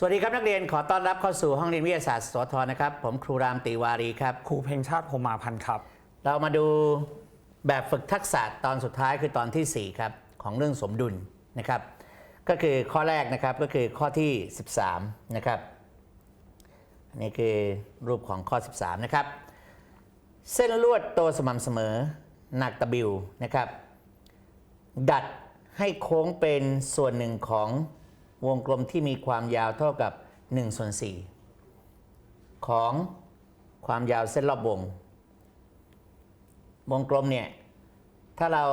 สวัสดีครับนักเรียนขอต้อนรับเข้าสู่ห้องเรียนวิทยาศาสตร์สทนะครับ ผมครูรามติวารีครับ ครูเพลงชาติพรหมาพันธ์ครับ เรามาดูแบบฝึกทักษะตอนสุดท้ายคือตอนทีสี่ 4 ครับ ของเรื่องสมดุลนะครับ ก็คือข้อแรกนะครับก็คือข้อที่ 13 นะครับอันนี้คือรูปของข้อ 13 นะครับ เส้นลวดตัวสม่ำเสมอหนักตะบิวนะครับ ดัดให้โค้งเป็นส่วนหนึ่งของ วงกลมที่มีความยาวเท่ากับ1ส่วน4ของความยาวเส้นรอบวง วงกลมเนี่ย ถ้าเรา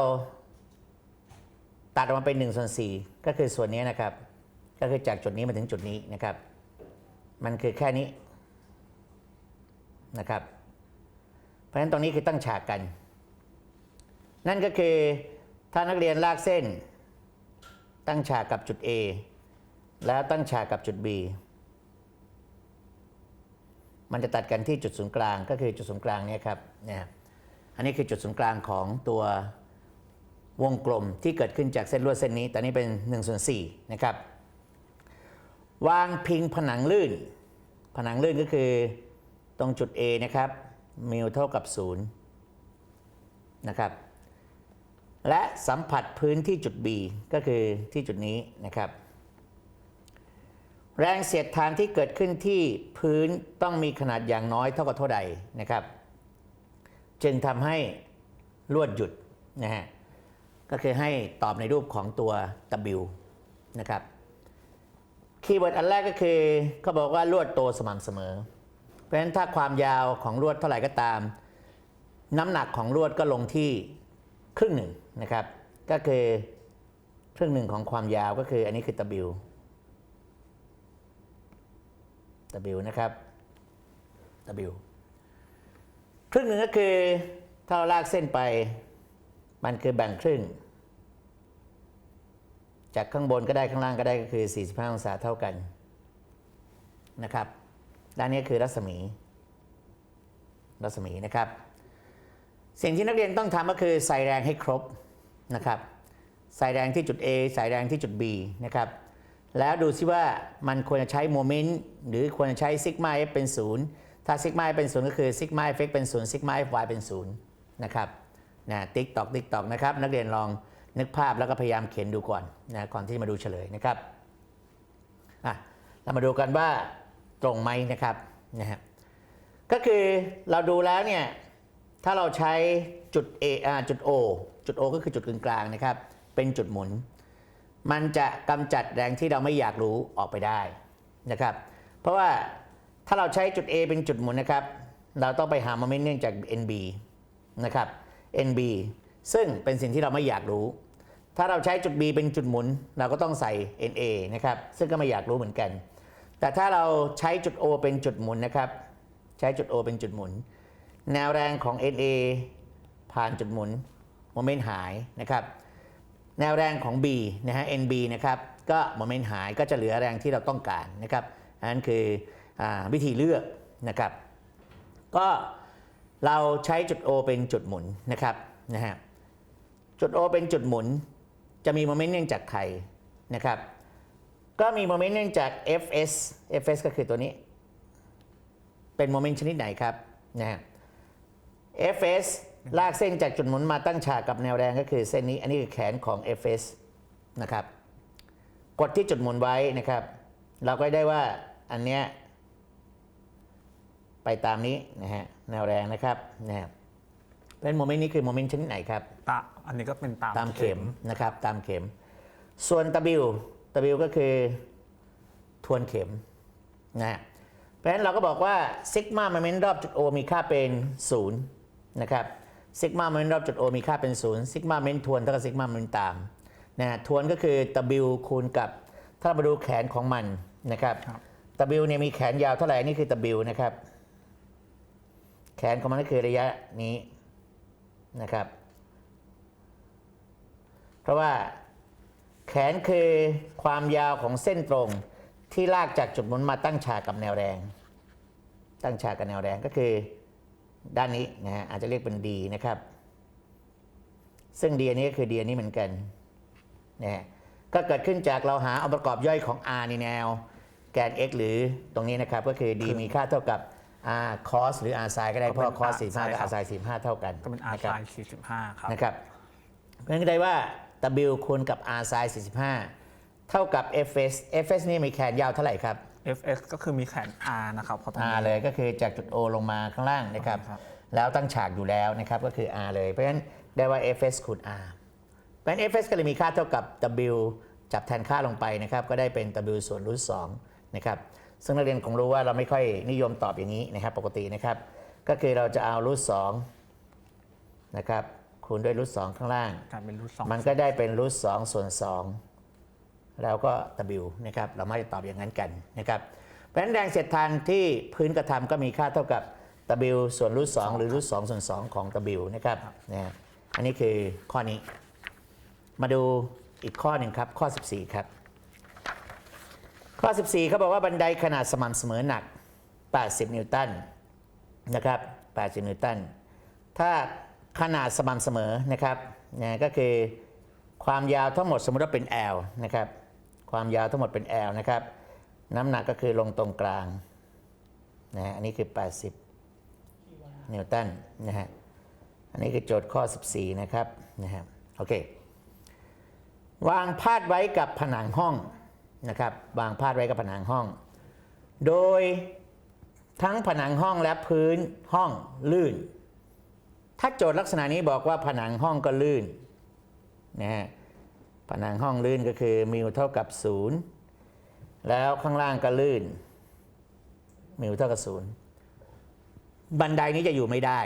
ตัดออกมาเป็น1ส่วน4ก็คือส่วนนี้นะครับ ก็คือจากจุดนี้มาถึงจุดนี้นะครับ มันคือแค่นี้นะครับ เพราะฉะนั้นตรงนี้คือตั้งฉากกัน นั่นก็คือถ้านักเรียนลากเส้น ตั้งฉากกับจุด A แล้วตั้งฉากกับจุด B มันจะตัดกันที่จุดศูนย์กลางก็คือจุดศูนย์กลางเนี่ยครับเนี่ยอันนี้คือจุดศูนย์กลางของตัววงกลมที่เกิดขึ้นจากเส้นลวดเส้นนี้แต่นี้เป็น1ส่วน4นะครับ วางพิงผนังลื่น ผนังลื่นก็คือตรงจุด A นะครับ มิวเท่ากับ 0 นะครับ และสัมผัสพื้นที่จุด B ก็คือที่จุดนี้นะครับ แรงเสียดทานที่เกิดขึ้นที่พื้นต้องมีขนาดอย่างน้อยเท่ากับเท่าใดนะครับ จึงทำให้ลวดหยุดนะฮะก็คือให้ตอบในรูปของตัว W นะครับคีย์เวิร์ดอันแรกก็คือเขาบอกว่าลวดโตสม่ำเสมอ เพราะฉะนั้นถ้าความยาวของลวดเท่าไหร่ก็ตาม น้ำหนักของลวดก็ลงที่ครึ่งหนึ่งนะครับ ก็คือครึ่งหนึ่งของความยาวก็คืออันนี้คือ W W นะครับ W ครึ่งหนึ่งก็คือถ้าเราลากเส้นไป มันคือแบ่งครึ่ง จากข้างบนก็ได้ข้างล่างก็ได้ก็คือ 45 องศาเท่ากันนะครับ ด้านนี้คือรัศมี รัศมีนะครับ สิ่งที่นักเรียนต้องทำก็คือใส่แรงให้ครบนะครับ ใส่แรงที่จุด A ใส่แรงที่จุด B นะครับ แล้วดูซิว่ามันควรจะใช้โมเมนต์หรือควรจะใช้ซิกมา f เป็นศูนย์ถ้าซิกมา f เป็นศูนย์ก็คือซิกมา f เป็นศูนย์ซิกมา f y เป็นศูนย์นะครับนะติ๊กตอกติ๊กตอกนะครับ นักเรียนลองนึกภาพแล้วก็พยายามเขียนดูก่อนนะก่อนที่จะมาดูเฉลยนะครับอะเรามาดูกันว่าตรงไหมนะครับนะฮะก็คือเราดูแล้วเนี่ยถ้าเราใช้จุด A อ่าจุด O จุด O ก็คือจุดกึ่งกลางนะครับ เป็นจุดหมุน มันจะกำจัดแรงที่เราไม่อยากรู้ออกไปได้นะครับ เพราะว่าถ้าเราใช้จุด A เป็นจุดหมุนนะครับ เราต้องไปหาโมเมนต์เนื่องจาก NB นะครับ NB ซึ่งเป็นสิ่งที่เราไม่อยากรู้ ถ้าเราใช้จุด B เป็นจุดหมุน เราก็ต้องใส่ NA นะครับ ซึ่งก็ไม่อยากรู้เหมือนกัน แต่ถ้าเราใช้จุด O เป็นจุดหมุนนะครับ ใช้จุด O เป็นจุดหมุน แนวแรงของ NA ผ่านจุดหมุนโมเมนต์หายนะครับ แนวแรงของ B นะฮะ NB นะครับก็โมเมนต์หายก็จะเหลือแรงที่เราต้องการนะครับอันนั้นคืออวิธีเลือกนะครับ ก็เราใช้จุด O เป็นจุดหมุนนะครับนะฮะจุด O เป็นจุดหมุน จะมีโมเมนต์เนื่องจากใครนะครับ ก็มีโมเมนต์เนื่องจาก Fs Fs ก็คือตัวนี้ เป็นโมเมนต์ชนิดไหนครับนะฮะ Fs ลากเส้นจากจุดหมุนมาตั้งฉากกับแนวแรงก็คือเส้นนี้ อันนี้คือแขนของ Fs นะครับ กดที่จุดหมุนไว้นะครับ เราก็ได้ว่าอันเนี้ยไปตามนี้นะฮะแนวแรงนะครับนะฮะเป็นโมเมนต์นี้คือโมเมนต์ชนิดไหนครับ ตาอันนี้ก็เป็นตามตามเข็มนะครับ ตามเข็ม ส่วน W W ก็คือทวนเข็มนะฮะเพราะฉะนั้นเราก็บอกว่าซิกมาโมเมนต์รอบจุด O มีค่าเป็น 0 นะครับ ซิกมาโมเมนต์รอบจุด O มีค่าเป็น0ซิกมาโมเมนต์ทวนเท่ากับซิกมาโมเมนต์ตามนะฮะทวนก็คือ W คูณกับ ถ้าเรามาดูแขนของมันนะครับครับ W เนี่ยมีแขนยาวเท่าไหร่นี่คือ W นะครับ แขนของมันก็คือระยะนี้นะครับ เพราะว่าแขนคือความยาวของเส้นตรงที่ลากจากจุดหมุนมาตั้งฉากกับแนวแรง ตั้งฉากกับแนวแรงก็คือ ด้านนี้นะฮะอาจจะเรียกเป็น D นะครับ ซึ่ง D อันนี้ก็คือ D อันนี้เหมือนกันนะฮะก็เกิดขึ้นจากเราหาองค์ประกอบย่อยของ R ในแนว แกน x หรือตรงนี้นะครับ ก็คือ d มีค่าเท่ากับ r cos หรือ r sin ก็ได้เพราะ cos 45กับ r sin 45 เท่ากันก็เป็น R ะครับ sin 45 ครับนะครับเพราะฉะนั้นก็ได้ว่า w คูณกับ r sin 45 เท่ากับ fs fs นี่มีแขนยาวเท่าไหร่ครับ fs ก็คือมีแขน R นะครับเพราะตรง r นี้เลยก็คือจากจุด o ลงมาข้างล่างนะครับ ครับ แล้วตั้งฉากอยู่แล้วนะครับก็คือ r เลย เพราะฉะนั้นได้ว่า fs คูณ r เพราะฉะนั้น fs ก็เลยมีค่าเท่ากับ w จับแทนค่าลงไปนะครับ ก็ได้เป็น w ส่วนรูท2นะครับซึ่งนักเรียนคงรู้ว่าเราไม่ค่อยนิยมตอบอย่างนี้นะครับปกตินะครับ ก็คือเราจะเอารูท2นะครับคูณด้วยรูท2ข้างล่าง กลายเป็นรูทสองมันก็ได้เป็นรูทสองส่วนสอง แล้วก็ w นะครับเราไม่ตอบอย่างนั้นกันนะครับเพราะฉะนั้นแรงเสียดทานที่พื้นกระทำก็มีค่าเท่ากับ w ส่วนรูทสองหรือรูทสองส่วนสองของ w นะครับนะอันนี้คือข้อนี้ มาดูอีกข้อหนึ่งครับ ข้อ 14 ครับ ข้อ 14เขาบอกว่าบันไดขนาดสม่ำเสมอหนัก 80 นิวตันนะครับ 80 นิวตัน ถ้าขนาดสม่ำเสมอนะครับนะก็คือความยาวทั้งหมดสมมติว่าเป็น L นะครับ ความยาวทั้งหมดเป็น L นะครับ น้ำหนักก็คือลงตรงกลางนะฮะอันนี้คือ 80 นิวตันนะฮะอันนี้คือโจทย์ข้อ 14 นะครับนะฮะโอเควางพาดไว้กับผนังห้องนะครับ วางพาดไว้กับผนังห้อง โดยทั้งผนังห้องและพื้นห้องลื่น ถ้าโจทย์ลักษณะนี้บอกว่าผนังห้องก็ลื่นนะฮะ ผนังห้องลื่นก็คือมิวเท่ากับศูนย์แล้วข้างล่างก็ลื่น มิวเท่ากับศูนย์บันไดนี้จะอยู่ไม่ได้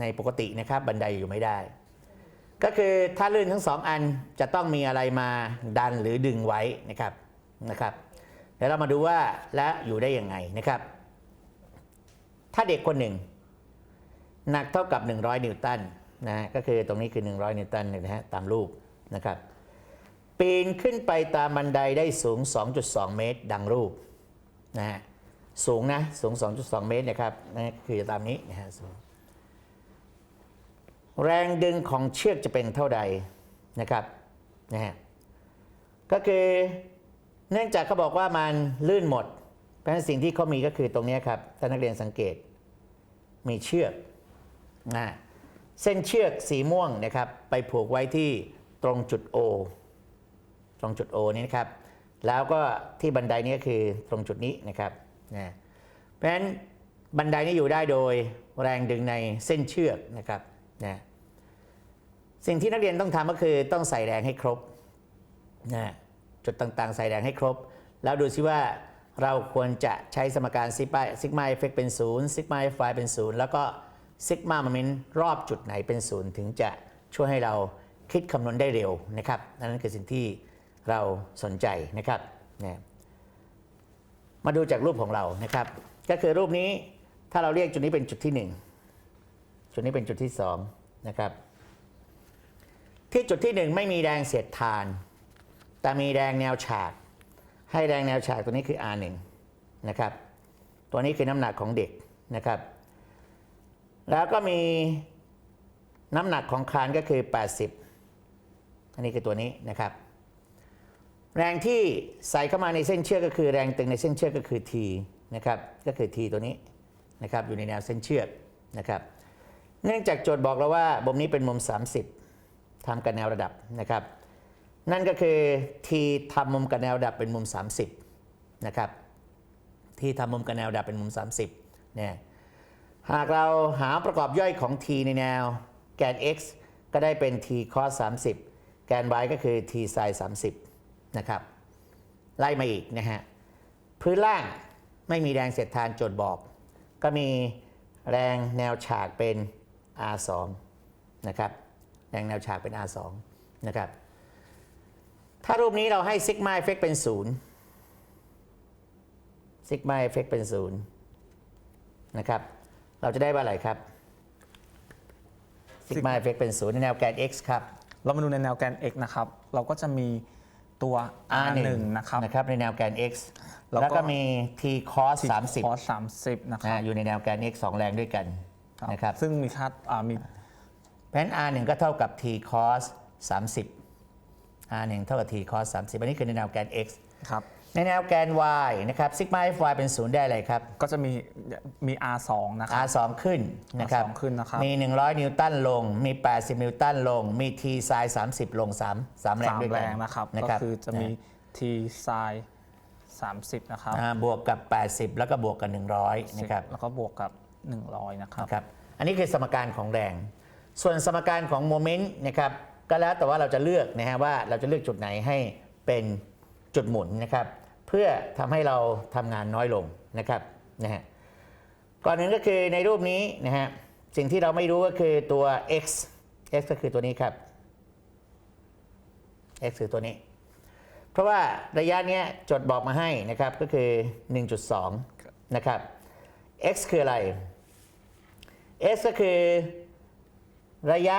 ในปกตินะครับ บันไดอยู่ไม่ได้ ก็คือถ้าลื่นทั้งสองอันจะต้องมีอะไรมาดันหรือดึงไว้นะครับนะครับเดี๋ยวเรามาดูว่าและอยู่ได้ยังไงนะครับ ถ้าเด็กคนหนึ่งหนักเท่ากับ 100 นิวตันนะฮะก็คือตรงนี้คือ 100 นิวตันนะฮะตามรูปนะครับ ปีนขึ้นไปตามบันไดได้สูง 2.2 เมตร ดังรูปนะฮะสูงนะสูง 2.2 เมตรนะครับนะคือตามนี้นะฮะสูงแรงดึงของเชือกจะเป็นเท่าใดนะครับนะฮะก็คือเนื่องจากเขาบอกว่ามันลื่นหมด เพราะฉะนั้นสิ่งที่เขามีก็คือตรงนี้ครับถ้านักเรียนสังเกตมีเชือกนะเส้นเชือกสีม่วงนะครับไปผูกไว้ที่ตรงจุด O รงจุด O นี้นะครับ แล้วก็ที่บันไดนี้ก็คือตรงจุดนี้นะครับนะเพราะฉะนั้นบันไดนี้อยู่ได้โดยแรงดึงในเส้นเชือกนะครับนะสิ่งที่นักเรียนต้องทำก็คือต้องใส่แรงให้ครบนะจุดต่างๆ ใส่แรงให้ครบ แล้วดูซิว่าเราควรจะใช้สมการซิกมาซิกมาเอฟเฟกเป็นศูนย์ซิกมาเอฟไฟเป็นศูนย์แล้วก็ซิกมาโมเมนต์รอบจุดไหนเป็นศูนย์ถึงจะช่วยให้เราคิดคำนวณได้เร็วนะครับนั่นคือสิ่งที่ เราสนใจนะครับมาดูจากรูปของเรานะครับ ก็คือรูปนี้ถ้าเราเรียกจุดนี้เป็นจุดที่หนึ่งจุดนี้เป็นจุดที่สองนะครับที่จุดที่หนึ่งไม่มีแรงเสียดทาน แต่มีแรงแนวฉาก ให้แรงแนวฉากตัวนี้คือ R1 นะครับ ตัวนี้คือน้ำหนักของเด็กนะครับ แล้วก็มีน้ำหนักของคานก็คือ 80 อันนี้คือตัวนี้นะครับ แรงที่ใส่เข้ามาในเส้นเชือกก็คือแรงตึงในเส้นเชือกก็คือ T นะครับก็คือ T ตัวนี้นะครับอยู่ในแนวเส้นเชือกนะครับเนื่องจากโจทย์บอกเราว่ามุมนี้เป็นมุม 30ทำกันแนวระดับนะครับ นั่นก็คือทีทำมุมกับแนวระดับเป็นมุม 30นะครับทีทำมุมกับแนวระดับเป็นมุม 30เนี่ยหากเราหาประกอบย่อยของ t ในแนวแกน x ก็ได้เป็น t cos 30 แกน y ก็คือ t sin 30 นะครับ ไล่มาอีกนะฮะพื้นล่างไม่มีแรงเสียดทานโจทย์บอก ก็มีแรงแนวฉากเป็น r2 นะครับแรงแนวฉากเป็น r2 นะครับถ้ารูปนี้เราให้ซิกมาเอฟเฟกเป็นศูนย์ซิกมาเอฟเฟกเป็นศูนย์นะครับเราจะได้ว่าอะไรครับซิกมาเอฟเฟกเป็นศูนย์ในแนวแกน x ครับ เรามาดูในแนวแกน x นะครับ เราก็จะมี ตัว r1 นะครับนะครับในแนวแกน x แล้วก็แล้วก็มี t cos คอส30นะค30รับนะอยู่ในแนวแกน x สองแรงด้วยกันนะครับซึ่งมีค่าอ่ามีเพราะฉะนั้น r 1 ก็เท่ากับ t cos 30 r 1 เท่ากับ t cos 30 อันนี้คือในแนวแกน x ครับ ในแนวแกน y นะครับซิกมา fy เป็นศูนย์ได้อะไรครับ ก็จะมีมี R2 นะครับ r 2 ขึ้นนะครับ R2 ขึ้นนะครับ มี 100 นิวตันลง มี 80 นิวตันลง มี t ไซน์30 ลง 3 3 แรงสามด้วยแรกันงนะครับนะก็ครับคือจะมี T ไซน์30 นะครับอ่าบวกกับ 80 แล้วก็บวกกับ 100 นะครับ แล้วก็บวกกับ 100 นะครับนะครับ อันนี้คือสมการของแรง ส่วนสมการของโมเมนต์นะครับก็แล้วแต่ว่าเราจะเลือกนะฮะว่าเราจะเลือกจุดไหนให้เป็นจุดหมุนนะครับ เพื่อทำให้เราทำงานน้อยลงนะครับนะฮะก่อนหนึ่งก็คือในรูปนี้นะฮะสิ่งที่เราไม่รู้ก็คือตัว x x ก็คือตัวนี้ครับ x คือตัวนี้ เพราะว่าระยะนี้จดบอกมาให้นะครับก็คือ 1.2 นะครับ x คืออะไร x ก็คือระยะ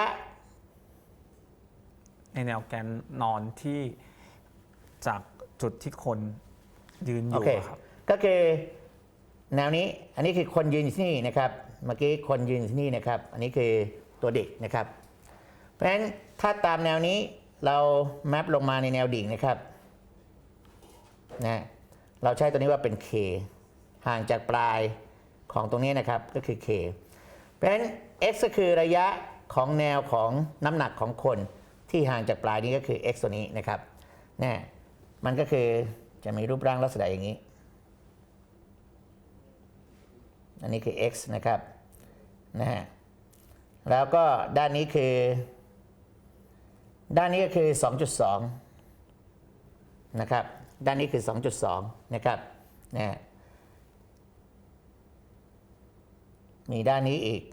ในแนวแกนนอนที่จากจุดที่คน ยืนอโอยู่เคอะครับ ก็คือแนวนี้อันนี้คือคนยืนอยู่ที่นี่นะครับ เมื่อกี้คนยืนอยู่ที่นี่นะครับ อันนี้คือตัวเด็กนะครับ เพราะฉะนั้นถ้าตามแนวนี้เราแมปลงมาในแนวดิ่งนะครับนะเราใช้ตัวนี้ว่าเป็น k ห่างจากปลายของตรงนี้นะครับก็คือ k เพราะฉะนั้น x ก็คือระยะของแนวของน้ำหนักของคนที่ห่างจากปลายนี้ก็คือ x ตัวนี้นะครับนะมันก็คือ จะมีรูปร่างลักษณะอย่างนี้ อันนี้คือ x นะครับนะฮะแล้วก็ด้านนี้คือ ด้านนี้ก็คือ 2.2 นะครับ ด้านนี้คือ 2.2 นะครับนะฮะมีด้านนี้อีก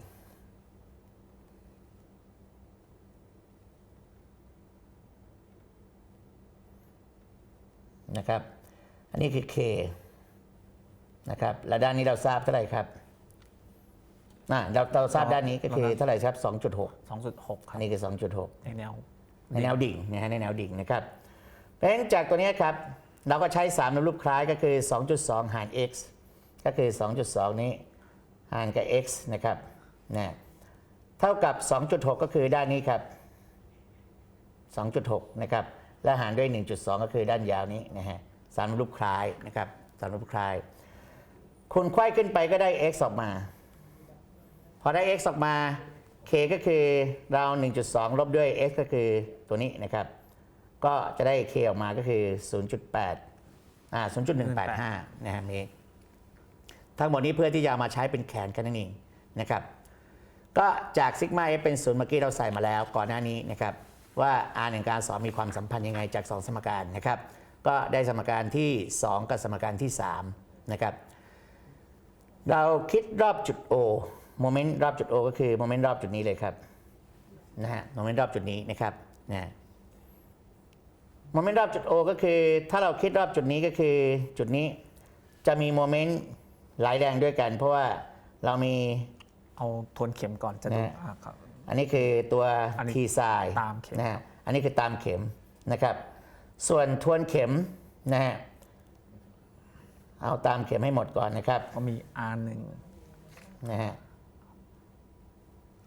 นะครับ อันนี้คือ k นะครับแล้วด้านนี้เราทราบเท่าไหร่ครับอ่าเราเราทราบด้านนี้ก็คือเท่าไหร่ครับ 2.6 2.6คอัรับนนี้คือ 2.6 ในแนว ในแนวดิ่งนะฮะในแนวดิ่งนะครับเพราะฉะนั้นจากตัวนี้ครับ เราก็ใช้3ในรูปคล้ายก็คือ 2.2 หาร x ก็คือ 2.2 นี้หารกับ x นะครับนะเท่ากับ 2.6 ก็คือด้านนี้ครับ 2.6 นะครับ และหารด้วย 1.2 ก็คือด้านยาวนี้นะฮะ สามรูปคล้ายนะครับสามรูปคล้าย คุณไขว้ขึ้นไปก็ได้ x ออกมา พอได้ x ออกมา k ก็คือเรา 1.2 ลบด้วย x ก็คือตัวนี้นะครับ ก็จะได้ k ออกมาก็คือ 0.8อ่า0.185นะฮะเมทั้งหมดนี้เพื่อที่จะมาใช้เป็นแขนกันนั่นเองนะครับ ก็จากซิกมา f เป็นศูนย์เมื่อกี้เราใส่มาแล้วก่อนหน้านี้นะครับว่า r 1 การสอนมีความสัมพันธ์ยังไงจาก 2 สมการนะครับ ก็ได้สมการที่ 2 กับสมการที่3นะครับเราคิดรอบจุด O โมเมนต์รอบจุด O ก็คือโมเมนต์รอบจุดนี้เลยครับนะฮะโมเมนต์รอบจุดนี้นะครับนะโมเมนต์รอบจุด O ก็คือ ถ้าเราคิดรอบจุดนี้ก็คือจุดนี้จะมีโมเมนต์หลายแรงด้วยกัน เพราะว่าเรามีเอาทวนเข็มก่อนจะดูนะอะครับอันนี้คือตัวอันนี้ทีไซน์ตามเข็มนะฮะอันนี้คือตามเข็มนะครับ ส่วนทวนเข็มนะฮะเอาตามเข็มให้หมดก่อนนะครับก็มี R1 นะฮะ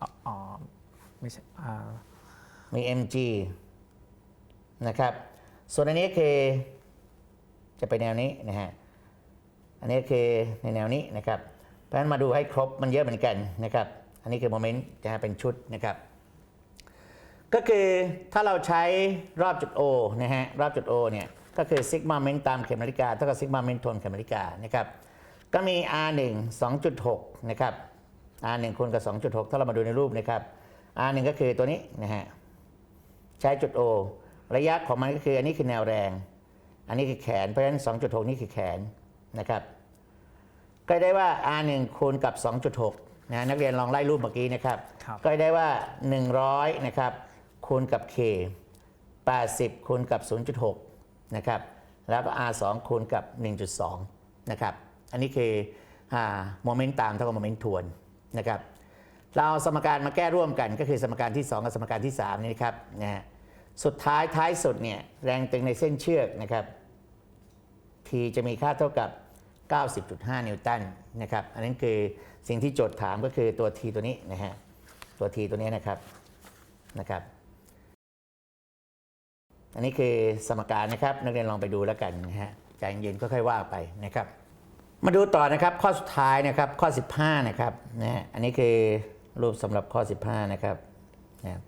อ๋ออ๋อไม่ใช่ R มี mg นะครับ ส่วนอันนี้คือจะไปแนวนี้นะฮะ อันนี้คือในแนวนี้นะครับ เพราะฉะนั้นมาดูให้ครบมันเยอะเหมือนกันนะครับ อันนี้คือโมเมนต์จะเป็นชุดนะครับ ก็คือถ้าเราใช้รอบจุด O นะฮะรอบจุด O เนี่ยก็คือซิกมาเมนต์ตามเข็มนาฬิกาเท่ากับซิกมาเมนต์ทวนเข็มนาฬิกานะครับก็มี R1 2.6นะครับ R1 คูณกับ 2.6 ถ้าเรามาดูในรูปนะครับ R1 ก็คือตัวนี้นะฮะใช้จุด O ระยะของมันก็คืออันนี้คือแนวแรง อันนี้คือแขน เพราะฉะนั้น 2.6 นี่คือแขนนะครับ ก็ได้ว่า R1 คูณกับ 2.6นะนักเรียนลองไล่รูปเมื่อกี้นะครับครับก็ได้ว่า 100 นะครับ คูณกับ K 80คูณกับ 0.6 นะครับ แล้วก็ R2 คูณกับ 1.2 นะครับ อันนี้คือโมเมนต์ตามเท่ากับโมเมนต์ทวนนะครับ เราสมการมาแก้ร่วมกันก็คือสมการที่ 2 กับสมการที่ 3 นี่นะครับนะฮะสุดท้ายท้ายสุดเนี่ยแรงตึงในเส้นเชือกนะครับ T จะมีค่าเท่ากับ 90.5 นิวตันนะครับ อันนั้นคือสิ่งที่โจทย์ถามก็คือตัว T ตัวนี้นะฮะ ตัว T ตัวนี้นะครับนะครับ อันนี้คือสมการนะครับ นักเรียนลองไปดูแล้วกันนะฮะใจเย็นๆค่อยๆว่าไปนะครับ มาดูต่อนะครับข้อสุดท้ายนะครับข้อ 15 นะครับนะอันนี้คือรูปสำหรับข้อ 15 นะครับนะ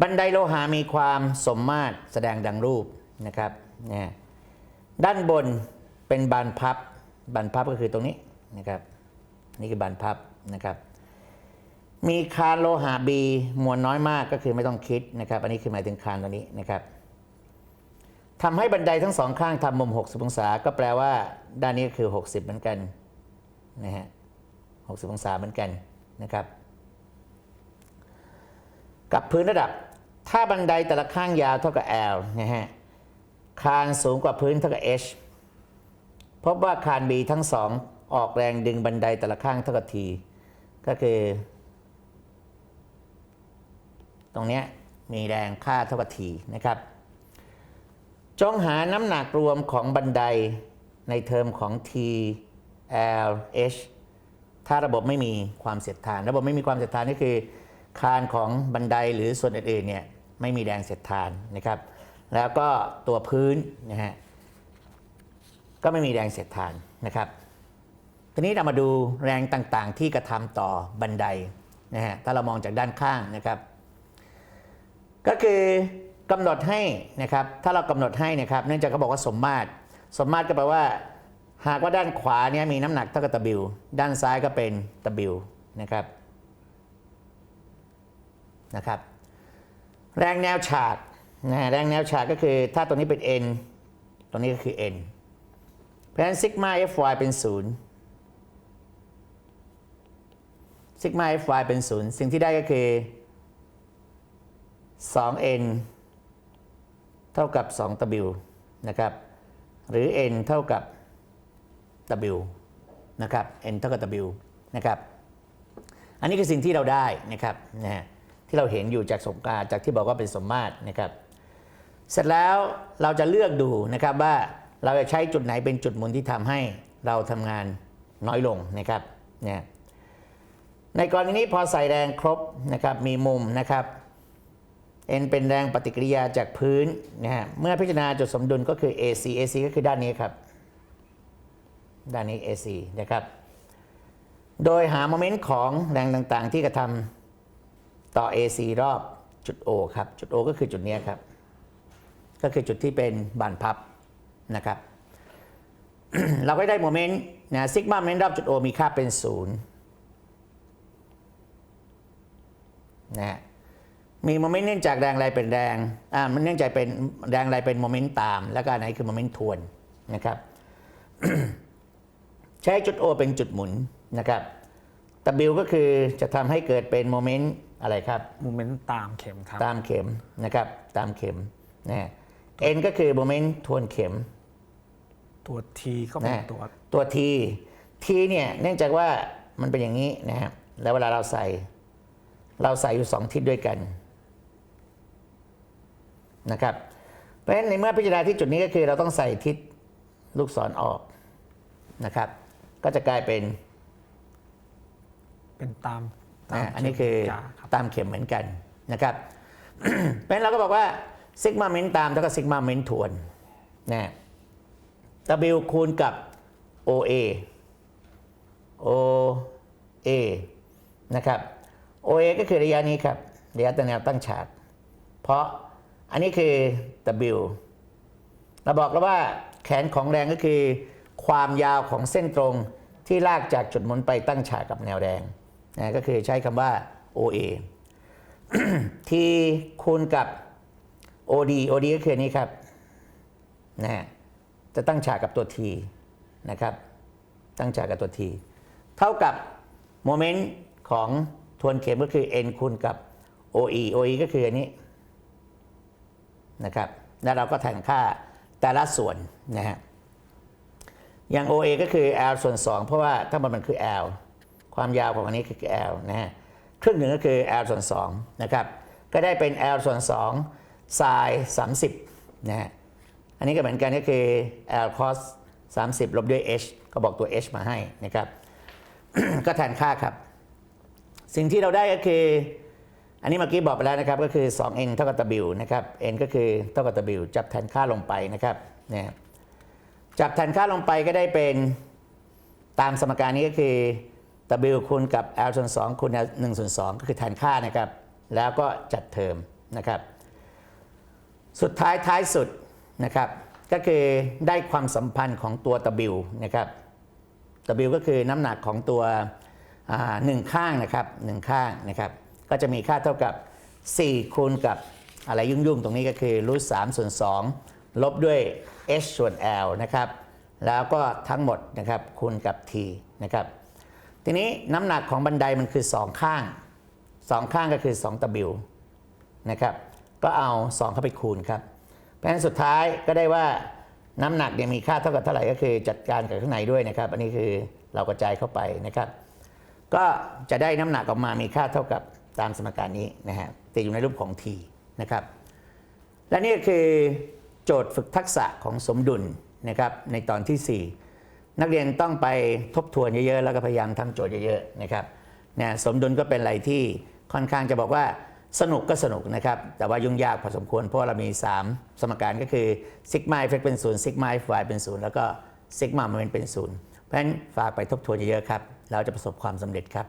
บันไดโลหะมีความสมมาตรแสดงดังรูปนะครับนะด้านบนเป็นบานพับบานพับก็คือตรงนี้นะครับ นี่คือบานพับนะครับ มีคานโลหะบีมวลน้อยมากก็คือไม่ต้องคิดนะครับ อันนี้คือหมายถึงคานตัวนี้นะครับทำให้บันไดทั้งสองข้างทำมุม 60 องศา ก็แปลว่า ด้านนี้คือ 60 เหมือนกันนะฮะ60 องศาเหมือนกันนะครับ กับพื้นระดับ ถ้าบันไดแต่ละข้างยาวเท่ากับ L นะฮะ คานสูงกว่าพื้นเท่ากับ H พบว่าคาน B ทั้งสองออกแรงดึงบันไดแต่ละข้างเท่ากับ T ก็คือ รงนี้มีแรงค่าเท่ากับ T นะครับ จงหาน้ำหนักรวมของบันไดในเทอมของ T L H ถ้าระบบไม่มีความเสียดทาน ระบบไม่มีความเสียดทานนี่คือ คานของบันไดหรือส่วนอื่นๆเนี่ยไม่มีแรงเสียดทานนะครับ แล้วก็ตัวพื้นนะฮะก็ไม่มีแรงเสียดทานนะครับทีนี้เรามาดูแรงต่างๆ ที่กระทำต่อบันไดนะฮะถ้าเรามองจากด้านข้างนะครับ ก็คือกำหนดให้นะครับถ้าเรากำหนดให้นะครับเนื่องจากเขาบอกว่าสมมาตร สมมาตรก็แปลว่า หากว่าด้านขวาเนี่ยมีน้ำหนักเท่ากับ W ด้านซ้ายก็เป็น W นะครับนะครับแรงแนวฉากนะฮะแรงแนวฉากก็คือถ้าตัวนี้เป็น N ตัวนี้ก็คือ N เพราะฉะนั้นซิกมา Fy เป็น0ซิกมา Fy เป็น0สิ่งที่ได้ก็คือ 2n เท่ากับ 2w นะครับ หรือ n เท่ากับ w นะครับ n เท่ากับ w นะครับ อันนี้คือสิ่งที่เราได้นะครับนะฮะที่เราเห็นอยู่จากสมการจากที่บอกว่าเป็นสมมาตรนะครับ เสร็จแล้วเราจะเลือกดูนะครับว่าเราจะใช้จุดไหนเป็นจุดหมุนที่ทำให้เราทำงานน้อยลงนะครับเนี่ยในกรณีนี้พอใส่แรงครบนะครับมีมุมนะครับ n เป็นแรงปฏิกิริยาจากพื้นนะฮะเมื่อพิจารณาจุดสมดุลก็คือ AC AC ก็คือด้านนี้ครับ ด้านนี้ AC นะครับ โดยหาโมเมนต์ของแรงต่างๆ ที่กระทำต่อ AC รอบจุด O ครับ จุด O ก็คือจุดนี้ครับ ก็คือจุดที่เป็นบานพับนะครับ เราก็ได้โมเมนต์นะซิกมาโมเมนต์รอบจุด O มีค่าเป็นศูนย์นะฮะ มีโมเมนต์เนื่องจากแรงอะไรเป็นแรงอ่ามันเนื่องจากเป็นแรงอะไรเป็นโมเมนต์ตาม แล้วก็อันไหนคือโมเมนต์ทวนนะครับ ใช้จุด O เป็นจุดหมุนนะครับ W ก็คือจะทำให้เกิดเป็นโมเมนต์อะไรครับโมเมนต์ตามเข็มครับ ตามเข็มนะครับ ตามเข็มนะฮะ N ก็คือโมเมนต์ทวนเข็ม ตัว T ก็เป็นนะตัวตัว T T เนี่ยเนื่องจากว่ามันเป็นอย่างนี้นะฮะแล้วเวลาเราใส่ เราใส่อยู่สองทิศด้วยกัน นะครับ เพราะฉะนั้นในเมื่อพิจารณาที่จุดนี้ก็คือเราต้องใส่ทิศลูกศรออกนะครับ ก็จะกลายเป็น เป็นตามตามนะอันนี้คือเข็มนาฬิกาครับตามเข็มเหมือนกันนะครับ เพราะฉะนั้นเราก็บอกว่าซิกมาเมนตามเท่ากับซิกมาเมนทวนนะ W คูณกับ OA OA นะครับ OA ก็คือระยะนี้ครับ ระยะตั้งแนวตั้งฉาก เพราะ อันนี้คือ W เราบอกแล้วว่าแขนของแรงก็คือ ความยาวของเส้นตรงที่ลากจากจุดหมุนไปตั้งฉากกับแนวแรงนะก็คือใช้คำว่า OA ที่คูณกับ OD OD ก็คือนนี้ครับนะฮะจะตั้งฉากกับตัว T นะครับ ตั้งฉากกับตัว T เท่ากับโมเมนต์ของทวนเข็มก็คือ n คูณกับ OE OE ก็คืออันนี้ นะครับแล้วเราก็แทนค่าแต่ละส่วนนะฮะอย่าง OA ก็คือ L ส่วน 2 เพราะว่าถ้ามันมันคือ L ความยาวของอันนี้คือ L นะฮะครึ่งหนึ่งก็คือ L ส่วน2นะครับก็ได้เป็น L ส่วน2 sin 30นะฮะอันนี้ก็เหมือนกันก็คือ L cos 30 ลบด้วย h ก็บอกตัว h มาให้นะครับ ก็แทนค่าครับ สิ่งที่เราได้ก็คือ อันนี้เมื่อกี้บอกไปแล้วนะครับก็คือ 2n เท่ากับ w นะครับ n ก็คือเท่ากับ w จับแทนค่าลงไปนะครับเนี่ยจับแทนค่าลงไปก็ได้เป็นตามสมการนี้ก็คือ W คูณกับ L ส่วน2คูณ L 1ส่วน2ก็คือแทนค่านะครับ แล้วก็จัดเทอมนะครับ สุดท้ายท้ายสุดนะครับ ก็คือได้ความสัมพันธ์ของตัว W นะครับ W ก็คือน้ำหนักของตัวหนึ่งข้างนะครับหนึ่งข้างนะครับ ก็จะมีค่าเท่ากับ 4 คูณกับอะไรยุ่งๆ ตรงนี้ก็คือรูท3ส่วน2ลบด้วย h ส่วน l นะครับ แล้วก็ทั้งหมดนะครับคูณกับ t นะครับ ทีนี้น้ำหนักของบันไดมันคือ 2 ข้าง 2 ข้างก็คือ 2 w นะครับ ก็เอา 2 เข้าไปคูณครับ เพราะฉะนั้นสุดท้ายก็ได้ว่าน้ำหนักเนี่ยมีค่าเท่ากับเท่าไหร่ก็คือจัดการกับข้างในด้วยนะครับ อันนี้คือเรากระจายเข้าไปนะครับ ก็จะได้น้ำหนักออกมามีค่าเท่ากับ ตามสมการนี้นะฮะติดอยู่ในรูปของ t นะครับ และนี่คือโจทย์ฝึกทักษะของสมดุลนะครับในตอนที่ 4 นักเรียนต้องไปทบทวนเยอะๆ แล้วก็พยายามทำโจทย์เยอะๆนะครับเนี่ยสมดุลก็เป็นอะไรที่ค่อนข้างจะบอกว่าสนุกก็สนุกนะครับ แต่ว่ายุ่งยากพอสมควรเพราะเรามี 3 สมการก็คือซิกมาเอฟเฟกเป็นศูนย์ซิกมาเอฟเป็นศูนย์แล้วก็ซิกมาโมเมนต์เป็นศูนย์เพราะฉะนั้นฝากไปทบทวนเยอะๆครับ เราจะประสบความสำเร็จครับ